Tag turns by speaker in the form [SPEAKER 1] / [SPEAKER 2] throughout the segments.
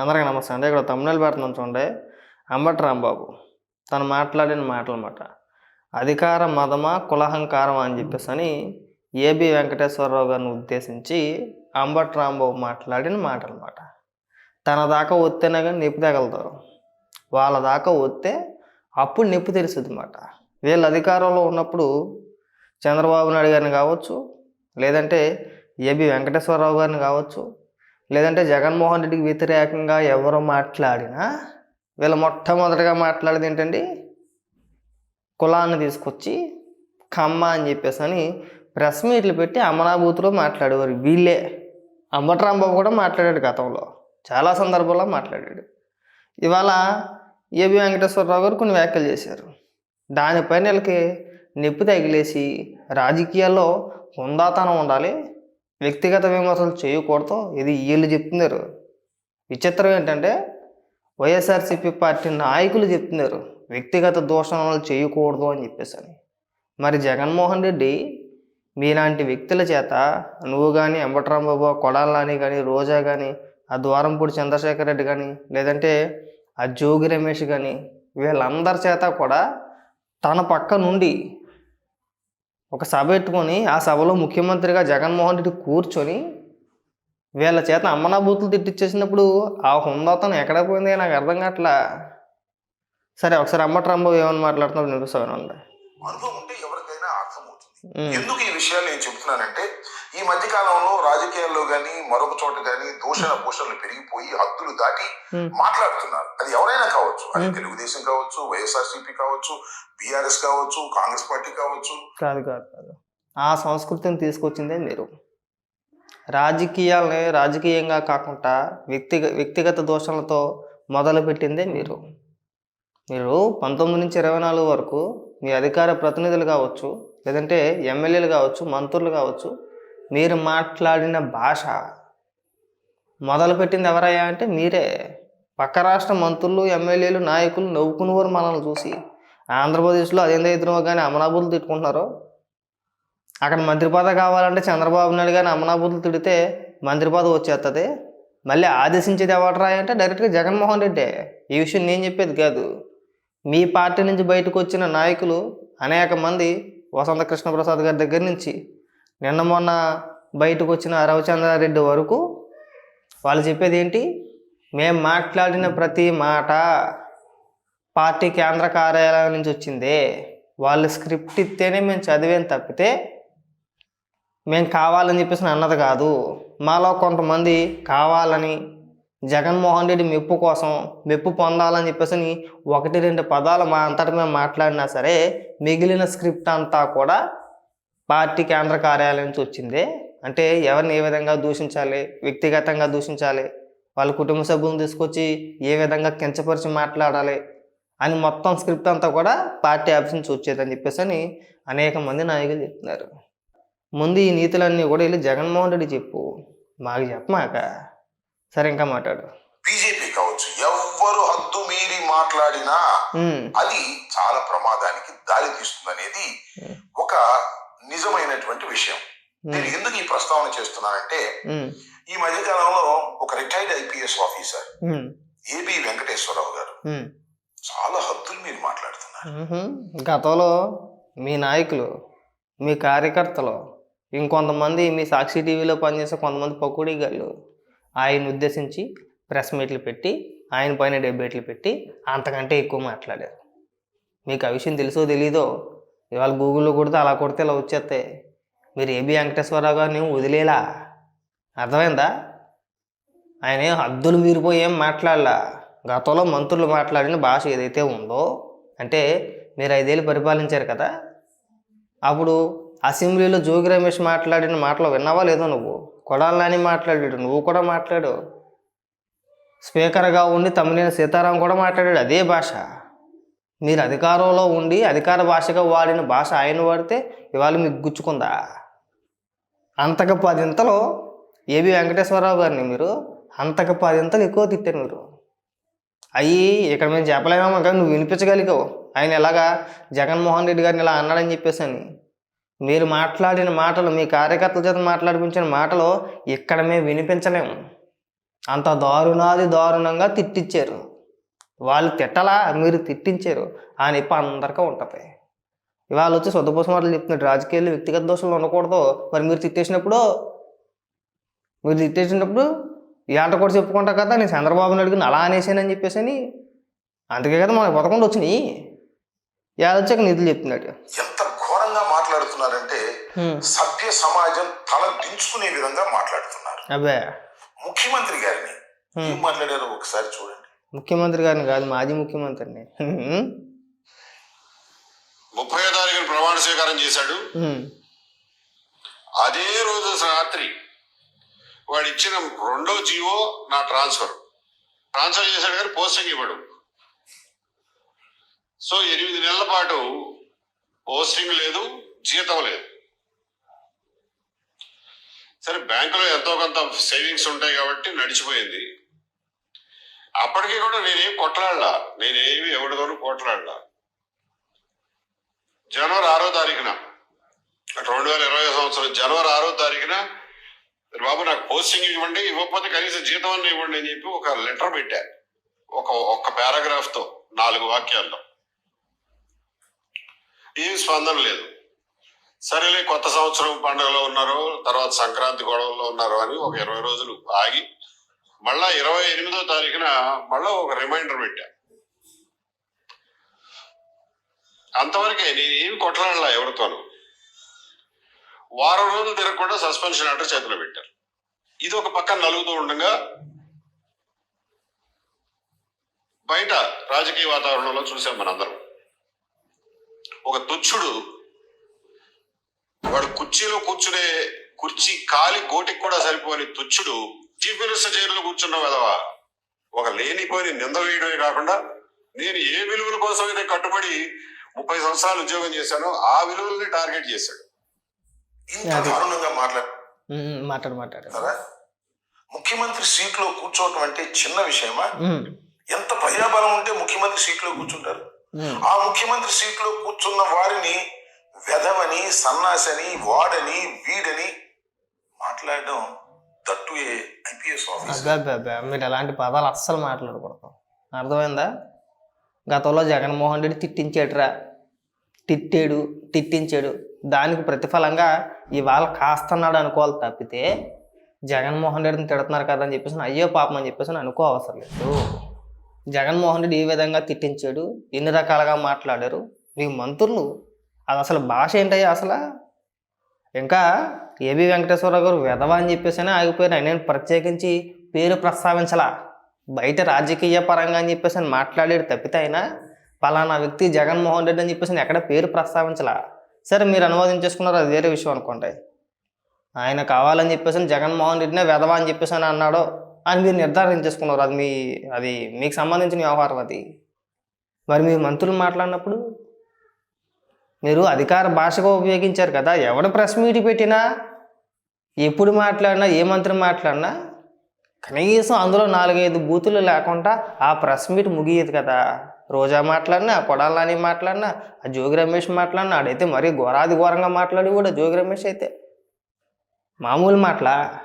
[SPEAKER 1] అందరికీ నమస్తే అంటే ఇక్కడ తమిళనాడు పెడుతున్నాం చూడండి. అంబటి రాంబాబు. తను మాట్లాడిన మాటలు అధికార మదమా కులహంకారం అని చెప్పేసి అని ఏబి వెంకటేశ్వరరావు గారిని ఉద్దేశించి అంబటి రాంబాబు మాట్లాడిన మాటలు అన్నమాట తన దాకా ఒత్తేనే కానీ నిప్పు తెగలుతారు. వాళ్ళ దాకా వస్తే అప్పుడు నిప్పు తెలుస్తుంది అన్నమాట వీళ్ళు అధికారంలో ఉన్నప్పుడు చంద్రబాబు నాయుడు గారిని కావచ్చు లేదంటే ఏబి వెంకటేశ్వరరావు గారిని కావచ్చు లేదంటే జగన్మోహన్ రెడ్డికి వ్యతిరేకంగా ఎవరు మాట్లాడినా వీళ్ళు మొట్టమొదటిగా మాట్లాడేది ఏంటండి? కులాన్ని తీసుకొచ్చి కమ్మ అని చెప్పేసి అని ప్రెస్ మీట్లు పెట్టి అమనాభూతిలో మాట్లాడేవారు. వీళ్ళే. అంబట్రాంబాబు కూడా మాట్లాడాడు గతంలో. చాలా సందర్భాల్లో మాట్లాడాడు. ఇవాళ ఏబి వెంకటేశ్వరరావు గారు కొన్ని వ్యాఖ్యలు చేశారు. దానిపైన వీళ్ళకి నొప్పి తగిలేసి రాజకీయాల్లో హుందాతనం ఉండాలి. వ్యక్తిగత విమర్శలు చేయకూడదు. ఇది వీళ్ళు చెప్తున్నారు. విచిత్రం ఏంటంటే వైఎస్ఆర్సీపీ పార్టీ నాయకులు చెప్తున్నారు వ్యక్తిగత దూషణలు చేయకూడదు అని చెప్పేసి మరి జగన్మోహన్ రెడ్డి మీలాంటి వ్యక్తుల చేత నువ్వు కానీ అంబటరాంబాబు కొడాలని కానీ రోజా కానీ ఆ ద్వారంపూడి చంద్రశేఖర్ రెడ్డి కానీ లేదంటే ఆ జోగి రమేష్ కానీ వీళ్ళందరి చేత కూడా తన పక్క నుండి ఒక సభ పెట్టుకొని ఆ సభలో ముఖ్యమంత్రిగా జగన్మోహన్ రెడ్డి కూర్చొని వీళ్ళ చేత అమ్మనాభూతులు తిట్టిచ్చేసినప్పుడు ఆ హుందాతను ఎక్కడ పోయింది నాకు అర్థం కావట్లా. సరే ఒకసారి అమ్మటి రాంబాబు ఏమని మాట్లాడుతున్నప్పుడు వినిపిస్తాను
[SPEAKER 2] అనుభవం ఉంటే ఎందుకు ఈ విషయాలు నేను చెబుతున్నానంటే ఈ మధ్య కాలంలో రాజకీయాల్లో గాని మరొక చోట గాని దూషణ భూషణలు పెరిగిపోయి హద్దులు దాటి. మాట్లాడుతున్నారు. అది ఎవరైనా కావచ్చు. అది తెలుగుదేశం కావచ్చు వైఎస్ఆర్సీపీ కావచ్చు బీఆర్ఎస్ కావచ్చు కాంగ్రెస్ పార్టీ కావచ్చు.
[SPEAKER 1] కాదు కాదు కాదు. ఆ సంస్కృతిని తీసుకొచ్చిందే మీరు. రాజకీయాలని రాజకీయంగా కాకుండా వ్యక్తిగ వ్యక్తిగత దోషణలతో మొదలుపెట్టిందే మీరు. మీరు పంతొమ్మిది నుంచి ఇరవై నాలుగు వరకు మీ అధికార ప్రతినిధులు కావచ్చు లేదంటే ఎమ్మెల్యేలు కావచ్చు మంత్రులు కావచ్చు మీరు మాట్లాడిన భాష మొదలుపెట్టింది ఎవరయ్యా అంటే మీరే. పక్క రాష్ట్ర మంత్రులు ఎమ్మెల్యేలు నాయకులు నవ్వుకునేవారు మనల్ని చూసి. ఆంధ్రప్రదేశ్లో అదేందో ఇద్దరు కానీ అమనాబుద్ధులు తిట్టుకుంటున్నారు. అక్కడ మంత్రి కావాలంటే చంద్రబాబు నాయుడు కానీ అమనాబుద్ధులు తిడితే మంత్రి వచ్చేస్తుంది మళ్ళీ ఆదేశించేది ఎవడరా అంటే డైరెక్ట్గా జగన్మోహన్ రెడ్డి. ఈ విషయం నేను చెప్పేది కాదు. మీ పార్టీ నుంచి బయటకు వచ్చిన నాయకులు అనేక మంది వసంత కృష్ణప్రసాద్ గారి దగ్గర నుంచి నిన్న మొన్న బయటకు వచ్చిన రవిచంద్రారెడ్డి వరకు వాళ్ళు చెప్పేది ఏంటి? మేము మాట్లాడిన ప్రతి మాట పార్టీ కేంద్ర కార్యాలయం నుంచి వచ్చిందే. వాళ్ళు స్క్రిప్ట్ ఇస్తేనే మేము చదివేం తప్పితే మేము కావాలని చెప్పేసి అన్నది కాదు. మాలో కొంతమంది కావాలని జగన్మోహన్ రెడ్డి మెప్పు కోసం మెప్పు పొందాలని చెప్పేసి ఒకటి రెండు పదాలు మా అంతటి మేము మాట్లాడినా సరే మిగిలిన స్క్రిప్ట్ అంతా కూడా పార్టీ కేంద్ర కార్యాలయం నుంచి వచ్చిందే. అంటే ఎవరిని ఏ విధంగా దూషించాలి వ్యక్తిగతంగా దూషించాలి వాళ్ళ కుటుంబ సభ్యులను తీసుకొచ్చి ఏ విధంగా కించపరిచి మాట్లాడాలి అని మొత్తం స్క్రిప్ట్ అంతా కూడా పార్టీ ఆఫీస్ నుంచి వచ్చేదని చెప్పేసి అని అనేక మంది నాయకులు చెప్తున్నారు. ముందు ఈ నీతులన్నీ కూడా వెళ్ళి జగన్మోహన్ రెడ్డి చెప్పు. మాకు చెప్పమాక. సరే ఇంకా మాట్లాడు.
[SPEAKER 2] బీజేపీ కావచ్చు ఎవ్వరు హద్దు మీరి మాట్లాడినా అది చాలా ప్రమాదానికి దారి తీస్తుందనేది ఒక నిజమైనటువంటి విషయం. నేను ఎందుకు ఈ ప్రస్తావన చేస్తున్నానంటే ఈ మధ్య కాలంలో ఒక retired IPS officer AB Venkateswara Rao garu. చాలా హద్దులు మీరు మాట్లాడుతున్నారు.
[SPEAKER 1] గతంలో మీ నాయకులు మీ కార్యకర్తలు ఇంకొంతమంది మీ సాక్షి టీవీలో పనిచేసే కొంతమంది పకోడీ గాళ్ళు ఆయన ఉద్దేశించి ప్రెస్ మీట్లు పెట్టి ఆయన పైన డెబేట్లు పెట్టి అంతకంటే ఎక్కువ మాట్లాడారు. మీకు ఆ విషయం తెలుసో తెలీదో? ఇవాళ గూగుల్లో కొడితే అలా కొడితే ఇలా వచ్చేస్తే మీరు ఏబి వెంకటేశ్వరరావు గారిని వదిలేలా? అర్థమైందా? ఆయన ఏం హద్దులు మీరిపోయి ఏం మాట్లాడలా? గతంలో మంత్రులు మాట్లాడిన భాష ఏదైతే ఉందో అంటే మీరు ఐదేళ్ళు పరిపాలించారు కదా అప్పుడు అసెంబ్లీలో జోగి రమేష్ మాట్లాడిన మాటలు విన్నావా లేదో నువ్వు? కొడాలని మాట్లాడాడు. నువ్వు కూడా మాట్లాడు. స్పీకర్గా ఉండి తమ్మినేని సీతారాం కూడా మాట్లాడాడు అదే భాష. మీరు అధికారంలో ఉండి అధికార భాషగా వాడిన భాష ఆయన వాడితే ఇవాళ మీకు గుచ్చుకుందా? అంతక పదింతలో ఏబి వెంకటేశ్వరరావు గారిని మీరు అంతక పదింతలు ఎక్కువ తిట్టారు మీరు. అయ్యి ఇక్కడ మేము చెప్పలేమో కానీ నువ్వు వినిపించగలిగావు. ఆయన ఎలాగా జగన్మోహన్ రెడ్డి గారిని ఇలా అన్నాడని చెప్పేసి అని మీరు మాట్లాడిన మాటలు మీ కార్యకర్తల చేత మాట్లాడిపించిన మాటలు ఇక్కడ మేము వినిపించలేము. అంత దారుణాది దారుణంగా తిట్టించారు వాళ్ళు తిట్టలా మీరు తిట్టించారు. ఆ నొప్పి అందరికీ ఉంటుంది. ఇవాళ వచ్చి సొద్దపోసం మాటలు చెప్తున్నాడు. రాజకీయాలు వ్యక్తిగత దోషాలు ఉండకూడదు. మరి మీరు తిట్టేసినప్పుడు మీరు తిట్టేసినప్పుడు ఈ కూడా చెప్పుకుంటా కదా నేను చంద్రబాబుని అడిగిన అలా అనేసానని చెప్పేసి అని అందుకే కదా మనకు పదకొండు వచ్చినాయి. ఇవాళ వచ్చాక నిధులు చెప్తున్నాడు.
[SPEAKER 2] సభ్య సమాజం తల దించుకునే విధంగా మాట్లాడుతున్నారు.
[SPEAKER 1] అబ్బే.
[SPEAKER 2] ముఖ్యమంత్రి గారిని. ఏం మాట్లాడారో ఒకసారి చూడండి.
[SPEAKER 1] ముఖ్యమంత్రి గారిని కాదు మాజీ ముఖ్యమంత్రిని.
[SPEAKER 3] ముప్పై తారీఖున ప్రమాణ స్వీకారం చేశాడు. అదే రోజు రాత్రి వాడు ఇచ్చిన రెండో జీవో నా ట్రాన్స్ఫర్. ట్రాన్స్ఫర్ చేశాడు కానీ పోస్టింగ్ ఇవ్వడు. సో ఎనిమిది నెలల పాటు పోస్టింగ్ లేదు జీతం లేదు. సరే బ్యాంకులో ఎంతో కొంత సేవింగ్స్ ఉంటాయి కాబట్టి నడిచిపోయింది. అప్పటికి కూడా నేనేం కొట్లాడలా. నేనేమి ఎవరితోనూ కొట్లాడలా. జనవరి ఆరో తారీఖున రెండు వేల ఇరవై సంవత్సరం జనవరి ఆరో తారీఖున బాబు నాకు పోస్టింగ్ ఇవ్వండి ఇవ్వకపోతే కనీసం జీతం అన్న ఇవ్వండి అని చెప్పి ఒక లెటర్ పెట్టా. ఒక ఒక్క పారాగ్రాఫ్తో నాలుగు వాక్యాల్లో. ఏం స్పందన లేదు. సరేలే కొత్త సంవత్సరం పండుగలో ఉన్నారు తర్వాత సంక్రాంతి గొడవల్లో ఉన్నారు అని ఒక ఇరవై రోజులు ఆగి మళ్ళా ఇరవై ఎనిమిదో తారీఖున మళ్ళా ఒక రిమైండర్ పెట్టా. అంతవరకే నేను ఏమి కొట్లాడలా ఎవరితోనూ. వారం రోజులు తిరగకుండా సస్పెన్షన్ ఆర్డర్ చేతిలో పెట్టారు. ఇది ఒక పక్కన నలుగుతూ ఉండగా బయట రాజకీయ వాతావరణంలో చూసాం మనందరం. ఒక తుచ్చుడు వాడు కుర్చీలో కూర్చునే కుర్చీ కాలి గోటికి కూడా సరిపోని తుచ్చుడు చీఫ్ మినిస్టర్ చైర్లో కూర్చున్న విధవా ఒక లేనిపోని నింద వేయడమే కాకుండా నేను ఏ విలువల కోసం అయితే కట్టుబడి ముప్పై సంవత్సరాలు ఉద్యోగం చేశానో ఆ విలువల్ని టార్గెట్ చేశాడు
[SPEAKER 2] ఇంత. దారుణంగా మాట్లాడుతారా
[SPEAKER 1] హ్మ్. మాట్లాడు మాట్లాడు
[SPEAKER 2] ముఖ్యమంత్రి సీట్లో కూర్చోవటం అంటే చిన్న విషయమా. ఎంత ప్రజాబలం ఉంటే ముఖ్యమంత్రి సీట్లో కూర్చుంటారు. ఆ ముఖ్యమంత్రి సీట్లో కూర్చున్న వారిని వెధవని సన్నాసని వాడని వీడని మాట్లాడడం దట్టు ఏ ఐపీఎస్ ఆఫీసర్.
[SPEAKER 1] మీరు ఎలాంటి పదాలు అస్సలు మాట్లాడకూడదు. అర్థమైందా? గతంలో జగన్మోహన్ రెడ్డి తిట్టించాడురా తిట్టాడు తిట్టించాడు. దానికి ప్రతిఫలంగా ఇవాళ కాస్తున్నాడు అనుకోవాలి తప్పితే జగన్మోహన్ రెడ్డిని తిడుతున్నారు కదా అని చెప్పేసి అయ్యో పాపం అని చెప్పేసి అనుకో అవసరం లేదు. జగన్మోహన్ రెడ్డి ఏ విధంగా తిట్టించాడు? ఎన్ని రకాలుగా మాట్లాడారు? మీ మంత్రులు అది అసలు భాష ఏంటయ్యా అసలు? ఇంకా ఏబి వెంకటేశ్వరరావు గారు వెధవ అని చెప్పేసి ఆగిపోయారు ఆయన ప్రత్యేకించి పేరు ప్రస్తావించలా. బయట రాజకీయ పరంగా అని చెప్పేసి అని మాట్లాడాడు తప్పితే అయినా పలానా వ్యక్తి జగన్మోహన్ రెడ్డి అని చెప్పేసి ఎక్కడ పేరు ప్రస్తావించలా. సరే మీరు అనువాదించేసుకున్నారు అది వేరే విషయం అనుకోండి. ఆయన కావాలని చెప్పేసి జగన్మోహన్ రెడ్డినే వెధవ అని చెప్పేసి అని అన్నాడో అని మీరు నిర్ధారణ చేసుకున్నారు. అది మీ అది మీకు సంబంధించిన వ్యవహారం అది. మరి మీ మంత్రులు మాట్లాడినప్పుడు మీరు అధికార భాషగా ఉపయోగించారు కదా ఎవడు ప్రెస్ మీట్ పెట్టినా ఎప్పుడు మాట్లాడినా ఏ మంత్రి మాట్లాడినా కనీసం అందులో నాలుగైదు బూతులు లేకుండా ఆ ప్రెస్ మీట్ ముగియదు కదా. రోజా మాట్లాడినా కొడాలని మాట్లాడినా ఆ జోగి రమేష్ మాట్లాడినా ఆడైతే మరీ ఘోరాది ఘోరంగా మాట్లాడి కూడా జోగి రమేష్ అయితే. మామూలు మాటలా?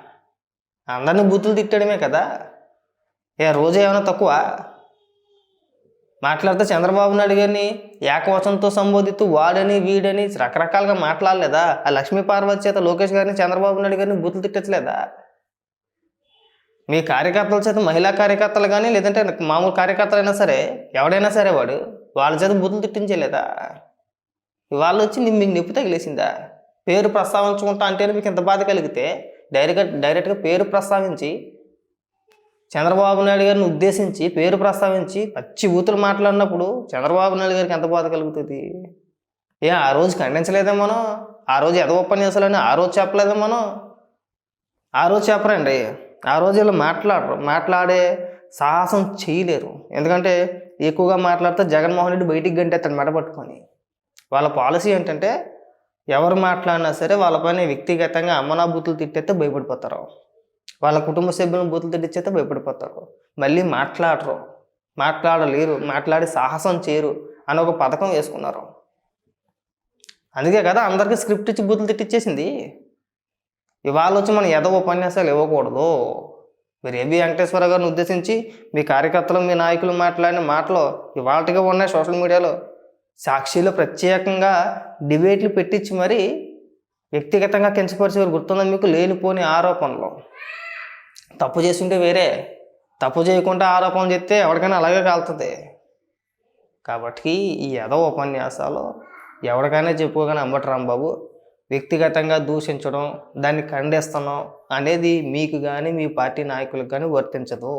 [SPEAKER 1] అందరిని బూతులు తిట్టడమే కదా? ఏ రోజా ఏమైనా తక్కువ? మాట్లాడితే చంద్రబాబు నాయుడు గారిని ఏకవచనంతో సంబోధిస్తూ వాడని వీడని రకరకాలుగా మాట్లాడలేదా? ఆ లక్ష్మీ పార్వతి చేత లోకేష్ గారిని చంద్రబాబు నాయుడు గారిని బూతులు తిట్టట్లేదా? మీ కార్యకర్తల చేత మహిళా కార్యకర్తలు కానీ లేదంటే మామూలు కార్యకర్తలైనా సరే ఎవడైనా సరే వాడు వాళ్ళ చేత బూతులు తిట్టించలేదా? వాళ్ళు వచ్చి మీకు నొప్పి తగిలేసిందా? పేరు ప్రస్తావించుకుంటా అంటేనే మీకు ఎంత బాధ కలిగితే డైరెక్ట్ డైరెక్ట్గా పేరు ప్రస్తావించి చంద్రబాబు నాయుడు గారిని ఉద్దేశించి పేరు ప్రస్తావించి పచ్చి ఊతులు మాట్లాడినప్పుడు చంద్రబాబు నాయుడు గారికి ఎంత బాధ కలుగుతుంది? ఏ ఆ రోజు ఖండించలేదే మనం? ఆ రోజు ఎద ఉపన్యాసాలని ఆ రోజు చెప్పలేదే మనం? ఆ రోజు చెప్పరండి. ఆ రోజు వీళ్ళు మాట్లాడరు. మాట్లాడే సాహసం చేయలేరు. ఎందుకంటే ఎక్కువగా మాట్లాడితే జగన్మోహన్ రెడ్డి బయటికి గంటేస్తాడు మెడ పట్టుకొని. వాళ్ళ పాలసీ ఏంటంటే ఎవరు మాట్లాడినా సరే వాళ్ళపైన వ్యక్తిగతంగా అమ్మనాభూతులు తిట్టేస్తే భయపడిపోతారు. వాళ్ళ కుటుంబ సభ్యులను బూతులు తిట్టించేస్తే భయపడిపోతారు. మళ్ళీ మాట్లాడరు. మాట్లాడలేరు. మాట్లాడి సాహసం చేయరు అని ఒక పథకం వేసుకున్నారు. అందుకే కదా అందరికీ స్క్రిప్ట్ ఇచ్చి బూతులు తిట్టించేసింది ఇవాళ వచ్చి మనం ఎదో ఉపన్యాసాలు ఇవ్వకూడదు. మీరు ఏబి వెంకటేశ్వర గారిని ఉద్దేశించి మీ కార్యకర్తలు మీ నాయకులు మాట్లాడిన మాటలు ఇవాళగా ఉన్నాయి సోషల్ మీడియాలో. సాక్షిలో ప్రత్యేకంగా డిబేట్లు పెట్టించి మరి వ్యక్తిగతంగా కించపరిచేవారు గుర్తుందా మీకు? లేనిపోని ఆరోపణలు. తప్పు చేస్తుంటే వేరే తప్పు చేయకుండా ఆరోపణ చెప్తే ఎవరికైనా అలాగే కాలుతుంది. కాబట్టి ఈ ఎదో ఉపన్యాసాలు ఎవరికైనా చెప్పుకోగానే అంబటి బాబు వ్యక్తిగతంగా దూషించడం దాన్ని ఖండిస్తున్నాం అనేది మీకు కానీ మీ పార్టీ నాయకులకు కానీ వర్తించదు.